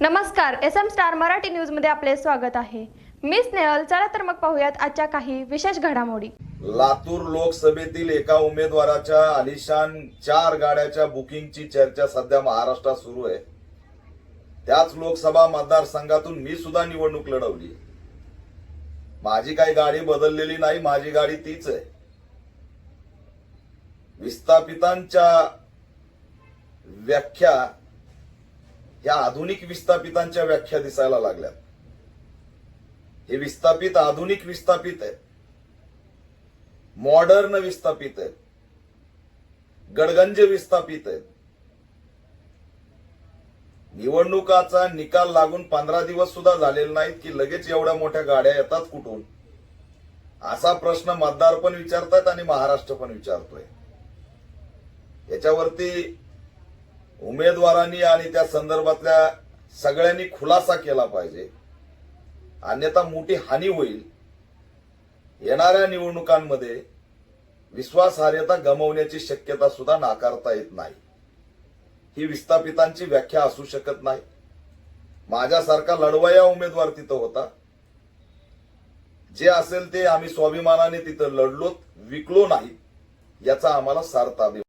नमस्कार S M star Marathi न्यूजमध्ये आपले स्वागत आहे. मी स्नेहल चला तर मग पाहूयात आजच्या काही विशेष घडामोडी. लातूर लोकसभेतील एका उमेदवाराच्या आलिशान चार गाड्याच्या बुकिंगची चर्चा सध्या महाराष्ट्रात सुरू आहे. त्याच लोकसभा मतदारसंघातून मी सुद्धा निवडणूक लढवली. माझी काही गाडी बदललेली नाही माझी गाडी तीच आहे. विस्थापितांच्या व्याख्या या आधुनिक विस्थापितांच्या व्याख्या दिसायला लागल्यात. हे विस्थापित आधुनिक विस्थापित आहेत. मॉडर्न विस्थापित आहेत. गडगंज विस्थापित आहेत. निवडणुकाचा निकाल लागून पंधरा दिवस सुद्धा झालेले नाहीत की लगेच एवढ्या मोठ्या गाड्या येतात कुठून? असा प्रश्न मतदार पण विचारतायत आणि महाराष्ट्र पण विचारतोय. याच्यावरती उमेदवारांनी आणि त्या संदर्भातल्या सगळ्यांनी खुलासा केला पाहिजे. अन्यथा मोठी हानी होईल. येणाऱ्या निवडणुकांमध्ये विश्वासार्हता गमावण्याची शक्यता सुद्धा नाकारता येत नाही. ही विस्थापितांची व्याख्या असू शकत नाही. माझ्यासारखा लढवया उमेदवार तिथं होता. जे असेल ते आम्ही स्वाभिमानाने तिथं लढलो विकलो नाही याचा आम्हाला सार्थ अभिमान.